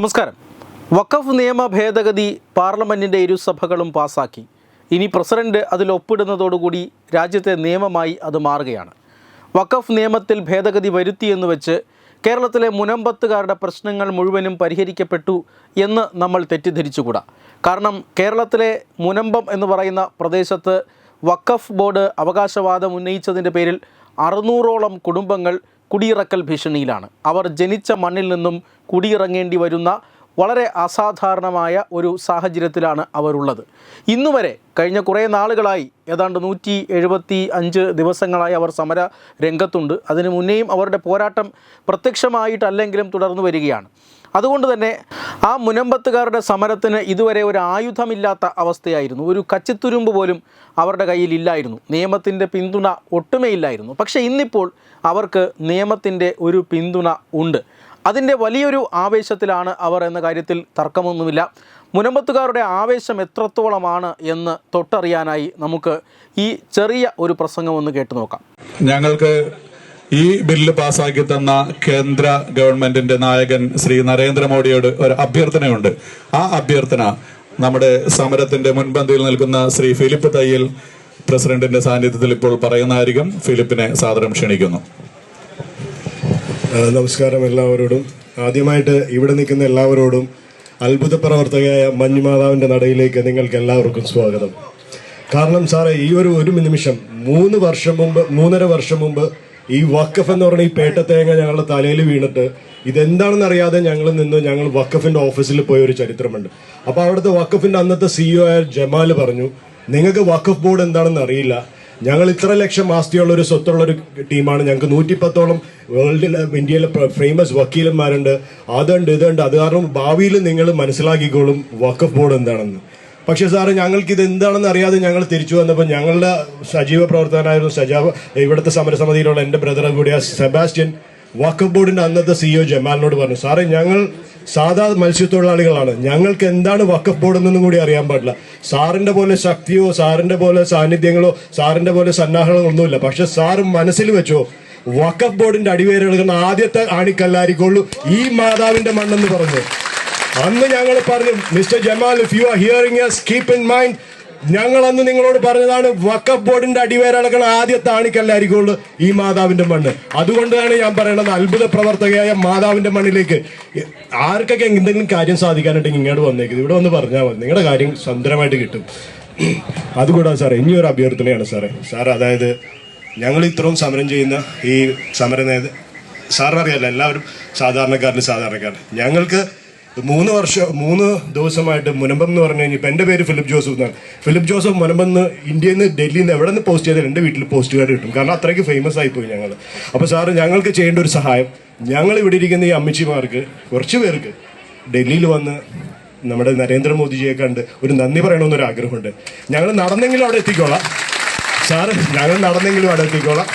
നമസ്കാരം. വഖഫ് നിയമ ഭേദഗതി പാർലമെന്റിന്റെ ഇരുസഭകളും പാസാക്കി. ഇനി പ്രസിഡന്റ് അതിൽ ഒപ്പിടുന്നതോടുകൂടി രാജ്യത്തെ നിയമമായി അത് മാറുകയാണ്. വഖഫ് നിയമത്തിൽ ഭേദഗതി വരുത്തിയെന്ന് വെച്ച് കേരളത്തിലെ മുനമ്പത്തുകാരുടെ പ്രശ്നങ്ങൾ മുഴുവനും പരിഹരിക്കപ്പെട്ടു എന്ന് നമ്മൾ തെറ്റിദ്ധരിച്ചുകൂടാ. കാരണം കേരളത്തിലെ മുനമ്പം എന്ന് പറയുന്ന പ്രദേശത്ത് വഖഫ് ബോർഡ് അവകാശവാദം ഉന്നയിച്ചതിന്റെ പേരിൽ അറുന്നൂറോളം കുടുംബങ്ങൾ കുടിയിറക്കൽ ഭീഷണിയിലാണ്. അവർ ജനിച്ച മണ്ണിൽ നിന്നും കുടിയിറങ്ങേണ്ടി വരുന്ന വളരെ അസാധാരണമായ ഒരു സാഹചര്യത്തിലാണ് അവരുള്ളത്. ഇന്നുവരെ കഴിഞ്ഞ കുറേ നാളുകളായി ഏതാണ്ട് നൂറ്റി എഴുപത്തി അഞ്ച് ദിവസങ്ങളായി അവർ സമര രംഗത്തുണ്ട് അതിനു മുന്നേയും അവരുടെ പോരാട്ടം പ്രത്യക്ഷമായിട്ടല്ലെങ്കിലും തുടർന്നു വരികയാണ്. അതുകൊണ്ട് തന്നെ ആ മുനമ്പത്തുകാരുടെ സമരത്തിന് ഇതുവരെ ഒരു ആയുധമില്ലാത്ത അവസ്ഥയായിരുന്നു. ഒരു കച്ചിത്തുരുമ്പ് പോലും അവരുടെ കയ്യിൽ ഇല്ലായിരുന്നു. നിയമത്തിന്റെ പിന്തുണ ഒട്ടുമേ ഇല്ലായിരുന്നു പക്ഷേ ഇന്നിപ്പോൾ അവർക്ക് നിയമത്തിന്റെ ഒരു പിന്തുണ ഉണ്ട്. അതിന്റെ വലിയൊരു ആവേശത്തിലാണ് അവർ എന്ന കാര്യത്തിൽ തർക്കമൊന്നുമില്ല. മുനമ്പത്തുകാരുടെ ആവേശം എത്രത്തോളമാണ് എന്ന് തൊട്ടറിയാനായി നമുക്ക് ഈ ചെറിയ ഒരു പ്രസംഗം ഒന്ന് കേട്ടു നോക്കാം. ഞങ്ങൾക്ക് ഈ ബില്ല് പാസാക്കി തന്ന കേന്ദ്ര ഗവൺമെന്റിന്റെ നായകൻ ശ്രീ നരേന്ദ്രമോദിയോട് ഒരു അഭ്യർത്ഥനയുണ്ട്. ആ അഭ്യർത്ഥന നമ്മുടെ സമരത്തിന്റെ മുൻപന്തിയിൽ നിൽക്കുന്ന ശ്രീ ഫിലിപ്പ് തയ്യൽ പ്രസിഡന്റിന്റെ സാന്നിധ്യത്തിൽ ഇപ്പോൾ പറയുന്നതായിരിക്കും. ഫിലിപ്പിനെ സാദരം ക്ഷണിക്കുന്നു. നമസ്കാരം എല്ലാവരോടും. ആദ്യമായിട്ട് ഇവിടെ നിൽക്കുന്ന എല്ലാവരോടും അത്ഭുത പ്രവർത്തകയായ മഞ്ഞുമാതാവിന്റെ നടയിലേക്ക് നിങ്ങൾക്ക് എല്ലാവർക്കും സ്വാഗതം. കാരണം സാറേ ഈ ഒരു ഒരു നിമിഷം മൂന്ന് വർഷം മുമ്പ് മൂന്നര വർഷം മുമ്പ് ഈ വക്കഫ് എന്ന് പറഞ്ഞ ഈ പേട്ട തേങ്ങ ഞങ്ങളുടെ തലയിൽ വീണിട്ട് ഇതെന്താണെന്ന് അറിയാതെ ഞങ്ങൾ നിന്ന് ഞങ്ങൾ വക്കഫിന്റെ ഓഫീസിൽ പോയ ഒരു ചരിത്രമുണ്ട്. അപ്പോൾ അവിടുത്തെ വക്കഫിന്റെ അന്നത്തെ സിഇഒ ആയ ജമാൽ പറഞ്ഞു നിങ്ങൾക്ക് വക്കഫ് ബോർഡ് എന്താണെന്ന് അറിയില്ല. ഞങ്ങൾ ഇത്ര ലക്ഷം ആസ്തിയുള്ള ഒരു സ്വത്തുള്ള ഒരു ടീമാണ്. ഞങ്ങൾക്ക് നൂറ്റിപ്പത്തോളം വേൾഡിൽ ഇന്ത്യയിലെ ഫേമസ് വക്കീലന്മാരുണ്ട്. അതുണ്ട് ഇതുണ്ട്. അത് കാരണം ഭാവിയിൽ നിങ്ങൾ മനസ്സിലാക്കിക്കോളും വക്കഫ് ബോർഡ് എന്താണെന്ന്. പക്ഷെ സാറ് ഞങ്ങൾക്ക് ഇത് എന്താണെന്ന് അറിയാതെ ഞങ്ങൾ തിരിച്ചു വന്നപ്പോൾ ഞങ്ങളുടെ സജീവ പ്രവർത്തകനായിരുന്നു സജാവ് ഇവിടുത്തെ സമരസമിതിയിലുള്ള എന്റെ ബ്രദർ കൂടിയ സെബാസ്റ്റ്യൻ വക്കഫ് ബോർഡിന്റെ അന്നത്തെ സിഇഒ ജമാലിനോട് പറഞ്ഞു സാറേ ഞങ്ങൾ സാധാ മത്സ്യത്തൊഴിലാളികളാണ്. ഞങ്ങൾക്ക് എന്താണ് വക്കഫ് ബോർഡ് എന്നൊന്നും കൂടി അറിയാൻ പാടില്ല. സാറിന്റെ പോലെ ശക്തിയോ സാറിന്റെ പോലെ സാന്നിധ്യങ്ങളോ സാറിന്റെ പോലെ സന്നാഹങ്ങളോ ഒന്നുമില്ല. പക്ഷെ സാറ് മനസ്സിൽ വെച്ചോ വക്കഫ് ബോർഡിന്റെ അടിവേരുകൾ ആദ്യത്തെ ആണിക്കല്ലാരിക്കുള്ളൂ ഈ മാതാവിന്റെ മണ്ണെന്ന് പറഞ്ഞു. അന്ന് ഞങ്ങൾ പറഞ്ഞു mister Jamal if you are hearing us keep in mind ഞങ്ങൾ അന്ന് നിങ്ങളോട് പറഞ്ഞതാണ് വക്കഫ് ബോർഡിന്റെ അടിവേരളകൾ ആദ്യ ആണിക്കല്ലായിരിക്കുള്ളൂ ഈ മാതാവിന്റെ മണ്ണ്. അതുകൊണ്ടാണ് ഞാൻ പറയുന്നത് അത്ഭുത പ്രവർത്തകയായ മാതാവിന്റെ മണ്ണിലേക്ക്. ആർക്കൊക്കെ എന്തെങ്കിലും കാര്യം സാധിക്കാനുണ്ടെങ്കിൽ ഇങ്ങോട്ട് വന്നേക്കും. ഇവിടെ വന്ന് പറഞ്ഞാൽ മതി. നിങ്ങളുടെ കാര്യം സുന്ദരമായിട്ട് കിട്ടും. അതുകൂടാതെ സാറേ ഇനി ഒരു അഭ്യർത്ഥനയാണ് സാറേ. സാർ അതായത് ഞങ്ങൾ ഇത്രയും സമരം ചെയ്യുന്ന ഈ സമര നേത സാറിനറിയാലോ എല്ലാവരും സാധാരണക്കാരിൽ സാധാരണക്കാരൻ ഞങ്ങൾക്ക് മൂന്ന് വർഷം മൂന്ന് ദിവസമായിട്ട് മുനമ്പം എന്ന് പറഞ്ഞു കഴിഞ്ഞാൽ ഇപ്പം എന്റെ പേര് ഫിലിപ്പ് ജോസഫ് എന്നാണ്. ഫിലിപ്പ് ജോസഫ് മുനമ്പം എന്ന് ഇന്ത്യയിൽ നിന്ന് ഡൽഹിയിൽ നിന്ന് എവിടെ നിന്ന് പോസ്റ്റ് ചെയ്താൽ എന്റെ വീട്ടിൽ പോസ്റ്റ് കാർഡ് കിട്ടും. കാരണം അത്രയ്ക്ക് ഫേമസ് ആയിപ്പോയി ഞങ്ങൾ അപ്പോൾ സാറ് ഞങ്ങൾക്ക് ചെയ്യേണ്ട ഒരു സഹായം ഞങ്ങൾ ഇവിടെ ഇരിക്കുന്ന ഈ അമ്മച്ചിമാർക്ക് കുറച്ച് പേർക്ക് ഡൽഹിയിൽ വന്ന് നമ്മുടെ നരേന്ദ്രമോദിജിയെ കണ്ട് ഒരു നന്ദി പറയണമെന്നൊരു ആഗ്രഹമുണ്ട്. ഞങ്ങൾ നടന്നെങ്കിലും അവിടെ എത്തിക്കോളാം. സാറ് ഞങ്ങൾ നടന്നെങ്കിലും അവിടെ എത്തിക്കോളാം.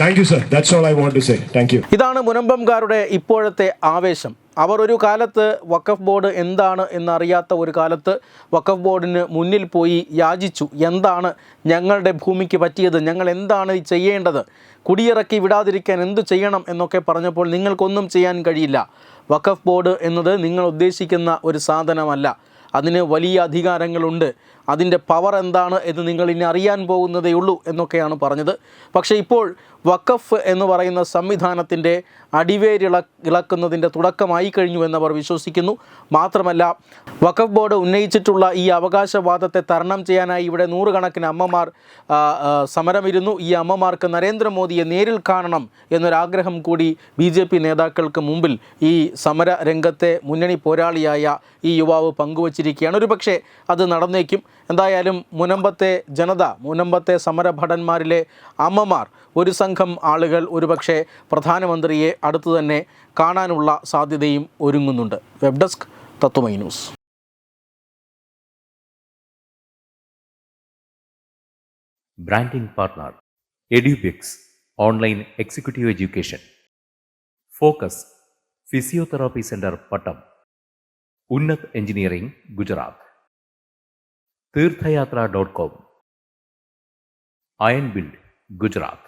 Thank you sir that's all I want to say thank you ഇതാണ് മുനമ്പംകാരുടെ ഇപ്പോഴത്തെ ആവേശം. അവർ ഒരു കാലത്ത് വഖഫ് ബോർഡ് എന്താണ് എന്നറിയാത്ത ഒരു കാലത്ത് വഖഫ് ബോർഡിന് മുന്നിൽ പോയി യാചിച്ചു. എന്താണ് ഞങ്ങളുടെ ഭൂമിക്ക് പറ്റിയത്? ഞങ്ങൾ എന്താണ് ചെയ്യേണ്ടത്? കുടിയിറക്കി വിടാതിരിക്കാൻ എന്തു ചെയ്യണം എന്നൊക്കെ പറഞ്ഞപ്പോൾ നിങ്ങൾക്കൊന്നും ചെയ്യാൻ കഴിയില്ല. വഖഫ് ബോർഡ് എന്നത് നിങ്ങൾ ഉദ്ദേശിക്കുന്ന ഒരു സാധനമല്ല. അതിന് വലിയ അധികാരങ്ങളുണ്ട്. അതിന്റെ പവർ എന്താണ് എന്ന് നിങ്ങൾ ഇനി അറിയാൻ പോകുന്നതേ ഉള്ളൂ എന്നൊക്കെയാണ് പറഞ്ഞത്. പക്ഷേ ഇപ്പോൾ വഖഫ് എന്ന് പറയുന്ന സംവിധാനത്തിന്റെ അടിവേരിള ഇളക്കുന്നതിന്റെ തുടക്കമായി കഴിഞ്ഞു എന്നവർ വിശ്വസിക്കുന്നു. മാത്രമല്ല വഖഫ് ബോർഡ് ഉന്നയിച്ചിട്ടുള്ള ഈ അവകാശവാദത്തെ തരണം ചെയ്യാനായി ഇവിടെ നൂറുകണക്കിന് അമ്മമാർ സമരമിരുന്നു. ഈ അമ്മമാർക്ക് നരേന്ദ്രമോദിയെ നേരിൽ കാണണം എന്നൊരാഗ്രഹം കൂടി ബി ജെ പി നേതാക്കൾക്ക് മുമ്പിൽ ഈ സമര രംഗത്തെ മുന്നണി പോരാളിയായ ഈ യുവാവ് പങ്കുവച്ചിരിക്കുകയാണ്. ഒരുപക്ഷെ അത് നടന്നേക്കും. എന്തായാലും മുനമ്പത്തെ ജനത മുനമ്പത്തെ സമരഭടന്മാരിലെ അമ്മമാർ ഒരു സംഘം ആളുകൾ ഒരുപക്ഷെ പ്രധാനമന്ത്രിയെ അടുത്തു തന്നെ കാണാനുള്ള സാധ്യതയും ഒരുങ്ങുന്നുണ്ട്. Web desk Tatwamayi news. Branding partner online executive focus physiotherapy centre Pattom. Engineering Gujarat. Theerthayathra dot com. Iron build Gujarat.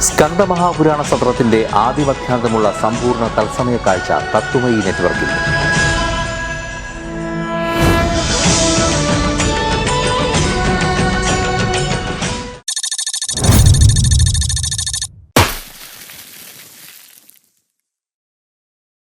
സ്കന്ദമഹാപുരാണ സത്രത്തിന്റെ ആദ്യവഖ്യാന്തമുള്ള സമ്പൂർണ തത്സമയ കാഴ്ച തത്വമയി നെറ്റ്വർക്കിൽ.